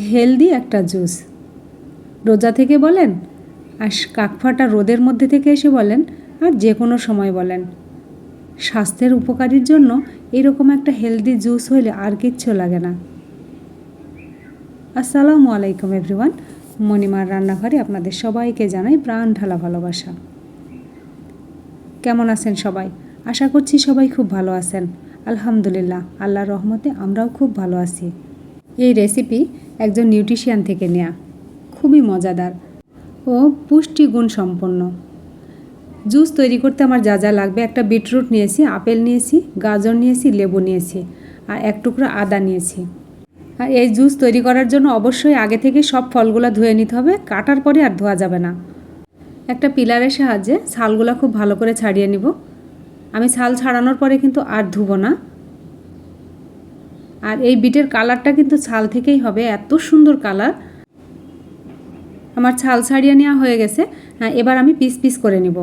Healthy একটা juice. রোজা থেকে বলেন, আর কাকফাটা রোদের মধ্যে থেকে এসে বলেন, আর যে কোনো সময় বলেন। স্বাস্থ্যের উপকারীর জন্য এরকম একটা হেলদি জুস হইলে আর কিচ্ছু লাগে না। আসসালামু আলাইকুম এভরিওয়ান, মণিমার রান্নাঘরে আপনাদের সবাইকে জানাই প্রাণ ঢালা ভালোবাসা। কেমন আছেন সবাই? আশা করছি সবাই খুব ভালো আছেন। আলহামদুলিল্লাহ, আল্লাহর রহমতে আমরাও খুব ভালো আছি। এই রেসিপি একজন নিউট্রিশিয়ান থেকে নেয়া। খুবই মজাদার ও পুষ্টিগুণ সম্পন্ন জুস তৈরি করতে আমার যা যা লাগবে, একটা বিটরুট নিয়েছি, আপেল নিয়েছি, গাজর নিয়েছি, লেবু নিয়েছি আর এক টুকরো আদা নিয়েছি। আর এই জুস তৈরি করার জন্য অবশ্যই আগে থেকে সব ফলগুলো ধুয়ে নিতে হবে, কাটার পরে আর ধোয়া যাবে না। একটা পিলারের সাহায্যে ছালগুলো খুব ভালো করে ছাড়িয়ে নিব। আমি ছাল ছাড়ানোর পরে কিন্তু আর ধুবো না। আর এই বিটের কালারটা কিন্তু ছাল থেকেই হবে, এত সুন্দর কালার। আমার ছাল ছাড়িয়ে নেওয়া হয়ে গেছে। হ্যাঁ এবার আমি পিস পিস করে নিব।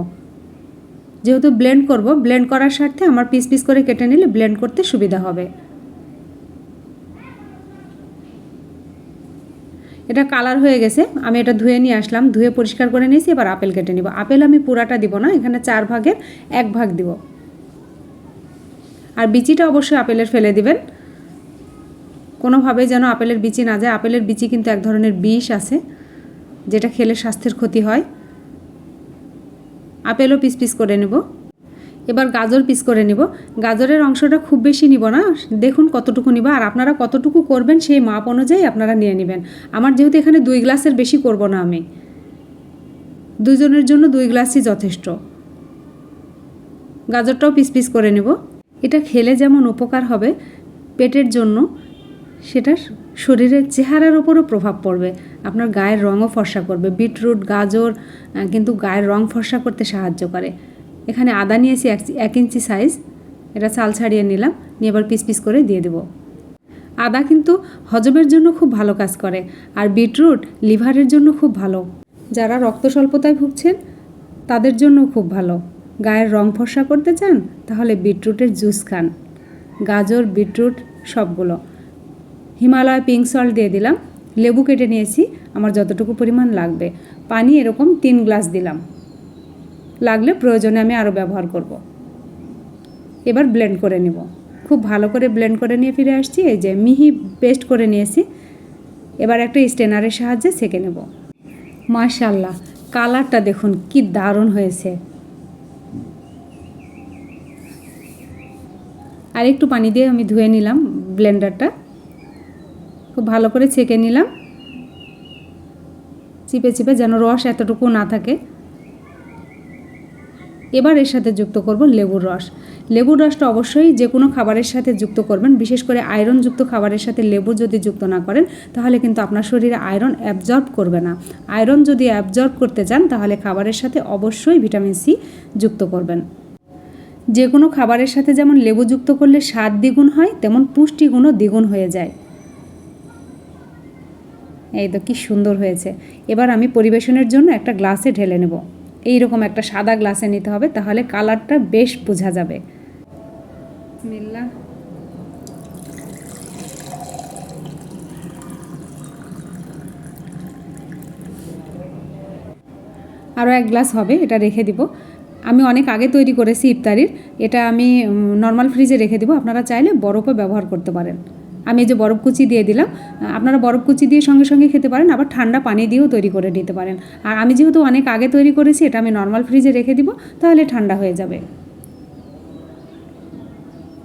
যেহেতু ব্লেন্ড করব, ব্লেন্ড করার স্বার্থে আমার পিস পিস করে কেটে নিলে ব্লেন্ড করতে সুবিধা হবে। এটা কালার হয়ে গেছে, আমি এটা ধুয়ে নিয়ে আসলাম, ধুয়ে পরিষ্কার করে নিয়েছি, এবার আপেল কেটে নিব। আপেল আমি পুরাটা দিব না, এখানে চার ভাগের এক ভাগ দিব। আর বিচিটা অবশ্যই আপেলের ফেলে দিবেন। কোনোভাবেই যেন আপেলের বিচি না যায়। আপেলের বিচি কিন্তু এক ধরনের বিষ আছে, যেটা খেলে স্বাস্থ্যের ক্ষতি হয়। আপেলও পিস পিস করে নেব। এবার গাজর পিস করে নিব। গাজরের অংশটা খুব বেশি নিব না। দেখুন কতটুকু নিব। আর আপনারা কতটুকু করবেন সেই মাপ অনুযায়ী আপনারা নিয়ে নেবেন। আমার যেহেতু এখানে দুই গ্লাসের বেশি করব না আমি। দুইজনের জন্য দুই গ্লাসই যথেষ্ট। গাজরটাও পিস পিস করে নেব। এটা খেলে যেমন উপকার হবে, পেটের জন্য সেটা শরীরের চেহারার ওপরও প্রভাব পড়বে। আপনার গায়ের রঙও ফর্সা করবে। বিটরুট, গাজর কিন্তু গায়ের রং ফর্সা করতে সাহায্য করে। এখানে আদা নিয়েছি এক এক ইঞ্চি সাইজ এটা চাল ছাড়িয়ে নিলাম। নিয়ে এবার পিস পিস করে দিয়ে দেব। আদা কিন্তু হজমের জন্য খুব ভালো কাজ করে। আর বিটরুট লিভারের জন্য খুব ভালো। যারা রক্ত স্বল্পতায় ভুগছেন, তাদের জন্য খুব ভালো। গায়ের রং ফর্সা করতে চান, তাহলে বিটরুটের জুস খান। গাজর, বিটরুট, সবগুলো। হিমালয় পিঙ্ক সল্ট দিয়ে দিলাম। লেবু কেটে নিয়েছি, আমার যতটুকু পরিমাণ লাগবে। পানি এরকম তিন গ্লাস দিলাম। লাগলে প্রয়োজনে আমি আরও ব্যবহার করব। এবার ব্লেন্ড করে নেব। খুব ভালো করে ব্লেন্ড করে নিয়ে ফিরে আসছি, এই যে মিহি পেস্ট করে নিয়েছি। এবার একটা স্টেনারের সাহায্যে সেঁকে নেব। মাশাল্লাহ কালারটা দেখুন কি দারুণ হয়েছে। আর একটু পানি দিয়ে আমি ধুয়ে নিলাম ব্লেন্ডারটা খুব ভালো করে ছেঁকে নিলাম। চিপে চিপে যেন রস এতটুকু না থাকে। এবার এর সাথে যুক্ত করব লেবুর রস। লেবুর রসটা অবশ্যই যে কোনো খাবারের সাথে যুক্ত করবেন, বিশেষ করে আয়রনযুক্ত খাবারের সাথে লেবু যদি যুক্ত না করেন, তাহলে কিন্তু আপনার শরীরে আয়রন অ্যাবজর্ব করবে না। আয়রন যদি অ্যাবজর্ব করতে চান, তাহলে খাবারের সাথে অবশ্যই ভিটামিন সি যুক্ত করবেন। যে কোনো খাবারের সাথে যেমন লেবু যুক্ত করলে স্বাদ দ্বিগুণ হয়, তেমন পুষ্টিগুণও দ্বিগুণ হয়ে যায়। এই তো কী সুন্দর হয়েছে। এবার আমি পরিবেশনের জন্য একটা গ্লাসে ঢেলে নেব। এই রকম একটা সাদা গ্লাসে নিতে হবে, তাহলে কালারটা বেশ বোঝা যাবে। মিল্লা আরও এক গ্লাস হবে, এটা রেখে দিব। আমি অনেক আগে তৈরি করেছি ইফতারির, এটা আমি নর্মাল ফ্রিজে রেখে দিব। আপনারা চাইলে বরফও ব্যবহার করতে পারেন। আমি এই যে বরফ কুচি দিয়ে দিলাম আপনারা বরফ কুচি দিয়ে সঙ্গে সঙ্গে খেতে পারেন, আবার ঠান্ডা পানি দিয়েও তৈরি করে নিতে পারেন। আর আমি যেহেতু অনেক আগে তৈরি করেছি, এটা আমি নর্মাল ফ্রিজে রেখে দিব, তাহলে ঠান্ডা হয়ে যাবে।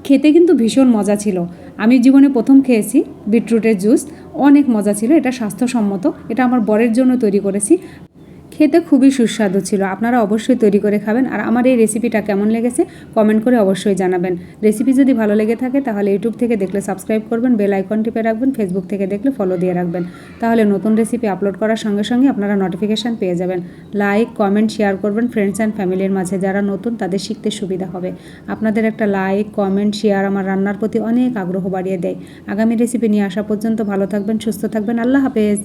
খেতে কিন্তু ভীষণ মজা ছিল। আমি জীবনে প্রথম খেয়েছি বিটরুটের জুস, অনেক মজা ছিল, এটা স্বাস্থ্যসম্মত, এটা আমার বরের জন্য তৈরি করেছি। খেতে খুবই সুস্বাদু ছিল। আপনারা অবশ্যই তৈরি করে খাবেন। আর আমার এই রেসিপিটা কেমন লেগেছে কমেন্ট করে অবশ্যই জানাবেন। রেসিপি যদি ভালো লেগে থাকে তাহলে ইউটিউব থেকে দেখলে সাবস্ক্রাইব করবেন বেল আইকন টিপে রাখবেন ফেসবুক থেকে দেখলে ফলো দিয়ে রাখবেন। তাহলে নতুন রেসিপি আপলোড করার সঙ্গে সঙ্গে আপনারা নোটিফিকেশান পেয়ে যাবেন। লাইক কমেন্ট শেয়ার করবেন ফ্রেন্ডস অ্যান্ড ফ্যামিলির মাঝে যারা নতুন তাদের শিখতে সুবিধা হবে। আপনাদের একটা লাইক কমেন্ট শেয়ার আমার রান্নার প্রতি অনেক আগ্রহ বাড়িয়ে দেয়। আগামী রেসিপি নিয়ে আসা পর্যন্ত ভালো থাকবেন, সুস্থ থাকবেন। আল্লাহ হাফেজ।